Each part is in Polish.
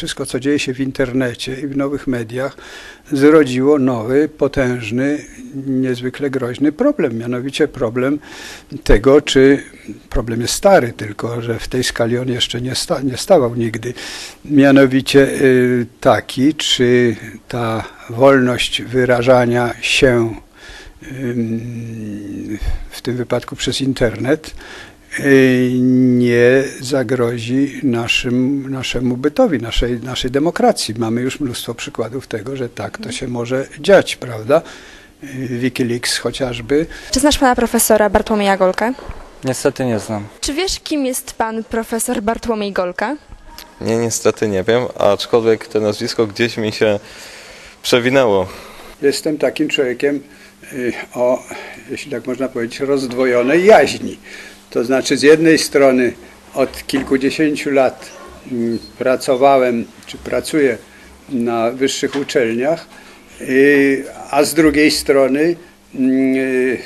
wszystko, co dzieje się w internecie i w nowych mediach, zrodziło nowy, potężny, niezwykle groźny problem. Mianowicie problem tego, czy problem jest stary, tylko że w tej skali on jeszcze nie, sta, nie stawał nigdy. Mianowicie y, taki, czy ta wolność wyrażania się w tym wypadku przez internet, nie zagrozi naszym, naszemu bytowi, naszej, naszej demokracji. Mamy już mnóstwo przykładów tego, że tak to się może dziać, prawda? Y, Wikileaks chociażby. Czy znasz pana profesora Bartłomieja Golka? Niestety nie znam. Czy wiesz, kim jest pan profesor Bartłomiej Golka? Nie, niestety nie wiem, aczkolwiek to nazwisko gdzieś mi się przewinęło. Jestem takim człowiekiem y, o, jeśli tak można powiedzieć, rozdwojonej jaźni. To znaczy, z jednej strony od kilkudziesięciu lat mm, pracowałem, czy pracuję na wyższych uczelniach, y, a z drugiej strony mm,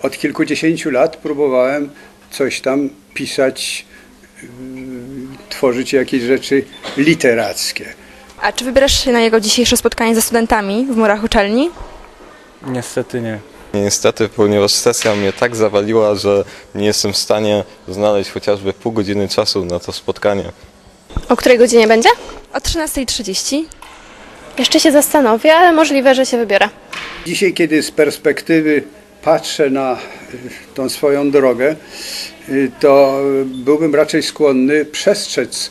od kilkudziesięciu lat próbowałem coś tam pisać, y, tworzyć jakieś rzeczy literackie. A czy wybierasz się na jego dzisiejsze spotkanie ze studentami w murach uczelni? Niestety nie. Niestety, ponieważ sesja mnie tak zawaliła, że nie jestem w stanie znaleźć chociażby pół godziny czasu na to spotkanie. O której godzinie będzie? O 13.30. Jeszcze się zastanowię, ale możliwe, że się wybiorę. Dzisiaj, kiedy z perspektywy patrzę na y, tą swoją drogę, y, to byłbym raczej skłonny przestrzec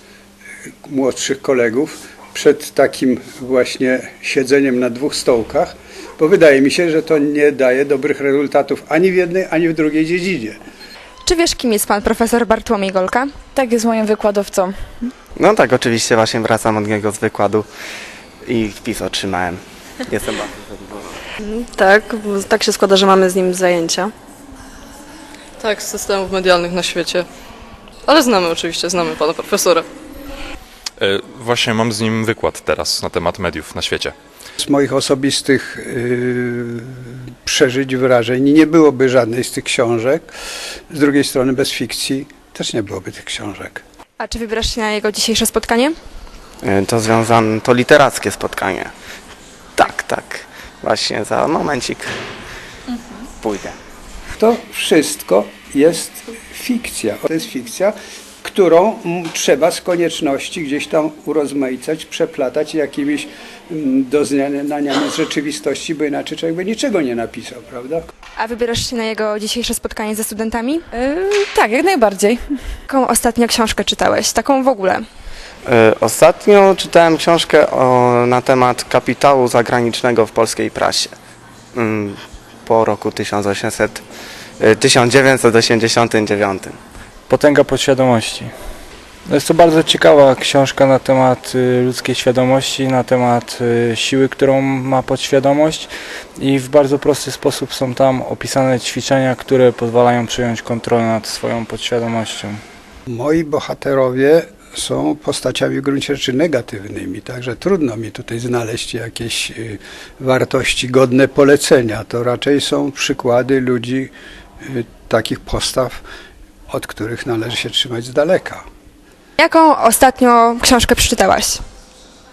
y, młodszych kolegów przed takim właśnie siedzeniem na dwóch stołkach, bo wydaje mi się, że to nie daje dobrych rezultatów ani w jednej, ani w drugiej dziedzinie. Czy wiesz, kim jest pan profesor Bartłomiej Golka? Tak, jest moim wykładowcą. No tak, oczywiście właśnie wracam od niego z wykładu i wpis otrzymałem. Jestem bardzo zadowolony. Tak, bo tak się składa, że mamy z nim zajęcia. Tak, z systemów medialnych na świecie. Ale znamy oczywiście, znamy pana profesora. E, Właśnie mam z nim wykład teraz na temat mediów na świecie. Z moich osobistych y, przeżyć, wrażeń nie byłoby żadnej z tych książek. Z drugiej strony bez fikcji też nie byłoby tych książek. A czy wybierasz się na jego dzisiejsze spotkanie? Y, To związane, to literackie spotkanie. Tak, tak. Właśnie za momencik pójdę. To wszystko jest fikcja. To jest fikcja, którą mm, trzeba z konieczności gdzieś tam urozmaicać, przeplatać jakimiś mm, doznaniami z rzeczywistości, bo inaczej człowiek by niczego nie napisał, prawda? A wybierasz się na jego dzisiejsze spotkanie ze studentami? Yy, tak, jak najbardziej. Jaką ostatnio książkę czytałeś? Taką w ogóle. Y, Ostatnio czytałem książkę o, na temat kapitału zagranicznego w polskiej prasie. Ym, Po roku 1800, y, 1989. Potęga podświadomości. No Jest to bardzo ciekawa książka na temat y, ludzkiej świadomości, na temat y, siły, którą ma podświadomość i w bardzo prosty sposób są tam opisane ćwiczenia, które pozwalają przejąć kontrolę nad swoją podświadomością. Moi bohaterowie są postaciami w gruncie rzeczy negatywnymi, także trudno mi tutaj znaleźć jakieś y, wartości godne polecenia. To raczej są przykłady ludzi, takich postaw, od których należy się trzymać z daleka. Jaką ostatnio książkę przeczytałaś?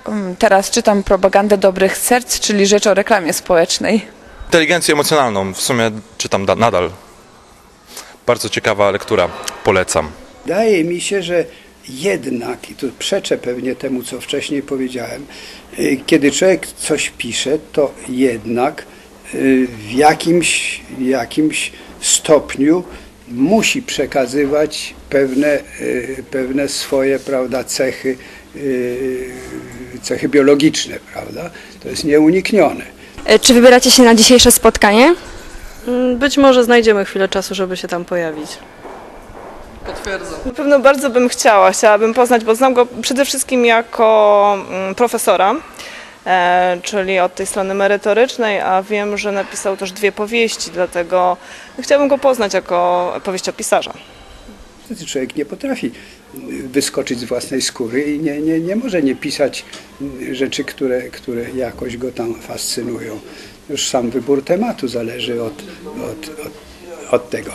Mm, Teraz czytam Propagandę Dobrych Serc, czyli rzecz o reklamie społecznej. Inteligencję emocjonalną w sumie czytam da- nadal. Bardzo ciekawa lektura, polecam. Wydaje mi się, że jednak, i tu przeczę pewnie temu, co wcześniej powiedziałem, y, kiedy człowiek coś pisze, to jednak y, w jakimś, jakimś stopniu musi przekazywać pewne, y, pewne swoje prawda, cechy, y, cechy biologiczne, prawda? To jest nieuniknione. E, Czy wybieracie się na dzisiejsze spotkanie? Mm, Być może znajdziemy chwilę czasu, żeby się tam pojawić. Potwierdzam. Na pewno bardzo bym chciała, chciałabym poznać, bo znam go przede wszystkim jako mm, profesora, czyli od tej strony merytorycznej, a wiem, że napisał też dwie powieści, dlatego chciałabym go poznać jako powieściopisarza. Człowiek nie potrafi wyskoczyć z własnej skóry i nie, nie, nie może nie pisać rzeczy, które, które jakoś go tam fascynują. Już sam wybór tematu zależy od, od, od, od tego.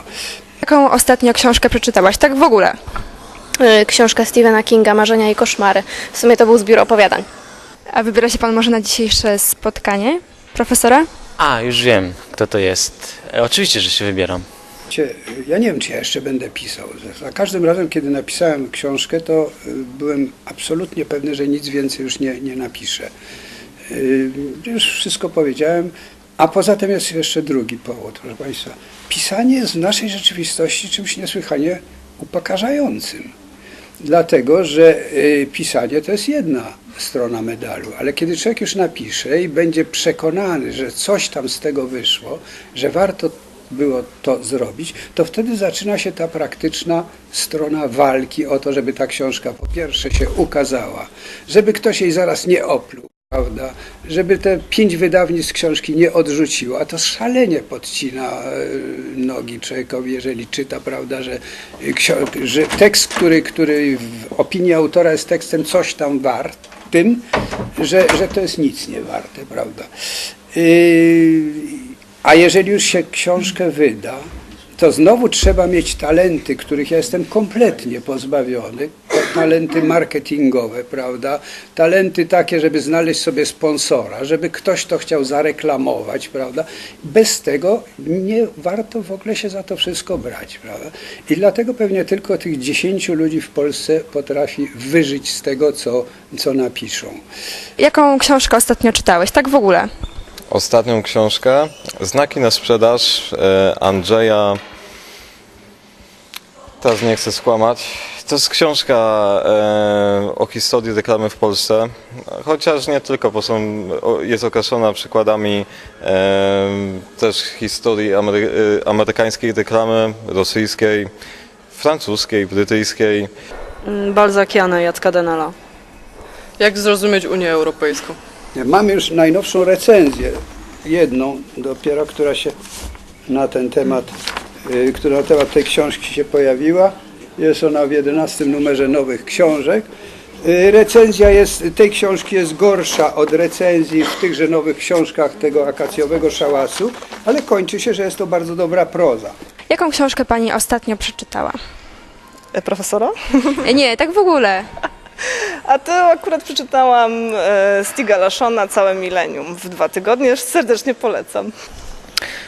Jaką ostatnio książkę przeczytałaś? Tak w ogóle. y, książkę Stephena Kinga Marzenia i koszmary. W sumie to był zbiór opowiadań. A wybiera się pan może na dzisiejsze spotkanie profesora? A, już wiem, kto to jest. E, oczywiście, że się wybieram. Cie- Ja nie wiem, czy ja jeszcze będę pisał. Za każdym razem, kiedy napisałem książkę, to y, byłem absolutnie pewny, że nic więcej już nie, nie napiszę. Y, Już wszystko powiedziałem, a poza tym jest jeszcze drugi powód, proszę Państwa. Pisanie jest w naszej rzeczywistości czymś niesłychanie upokarzającym. Dlatego, że y, pisanie to jest jedna strona medalu, ale kiedy człowiek już napisze i będzie przekonany, że coś tam z tego wyszło, że warto było to zrobić, to wtedy zaczyna się ta praktyczna strona walki o to, żeby ta książka po pierwsze się ukazała, żeby ktoś jej zaraz nie opluł. Prawda? Żeby te pięć wydawnictw książki nie odrzuciło, a to szalenie podcina e, nogi człowiekowi, jeżeli czyta, prawda, że, ksio- że tekst, który, który w opinii autora jest tekstem coś tam wartym, że, że to jest nic nie warte, prawda. Yy, a jeżeli już się książkę wyda, to znowu trzeba mieć talenty, których ja jestem kompletnie pozbawiony, talenty marketingowe, prawda? Talenty takie, żeby znaleźć sobie sponsora, żeby ktoś to chciał zareklamować, prawda? Bez tego nie warto w ogóle się za to wszystko brać, prawda? I dlatego pewnie tylko tych 10 ludzi w Polsce potrafi wyżyć z tego, co, co napiszą. Jaką książkę ostatnio czytałeś? Tak w ogóle. Ostatnią książkę, Znaki na sprzedaż e, Andrzeja, teraz nie chcę skłamać, to jest książka e, o historii reklamy w Polsce, chociaż nie tylko, bo są, jest określona przykładami e, też historii amery, e, amerykańskiej reklamy, rosyjskiej, francuskiej, brytyjskiej. Mm, Balzakiana Jacka Denela. Jak zrozumieć Unię Europejską? Mamy już najnowszą recenzję, jedną dopiero, która się na ten temat, y, która na temat tej książki się pojawiła. Jest ona w 11 numerze nowych książek. Y, Recenzja jest, tej książki jest gorsza od recenzji w tychże nowych książkach tego akacjowego szałasu, ale kończy się, że jest to bardzo dobra proza. Jaką książkę pani ostatnio przeczytała? E, Profesora? E, Nie, tak w ogóle. A to akurat przeczytałam e, Stiga Lashona całe milenium w dwa tygodnie. Serdecznie polecam.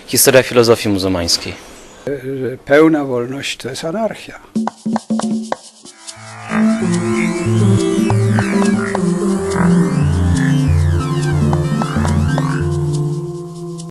Historia filozofii muzułmańskiej. Pełna wolność to jest anarchia.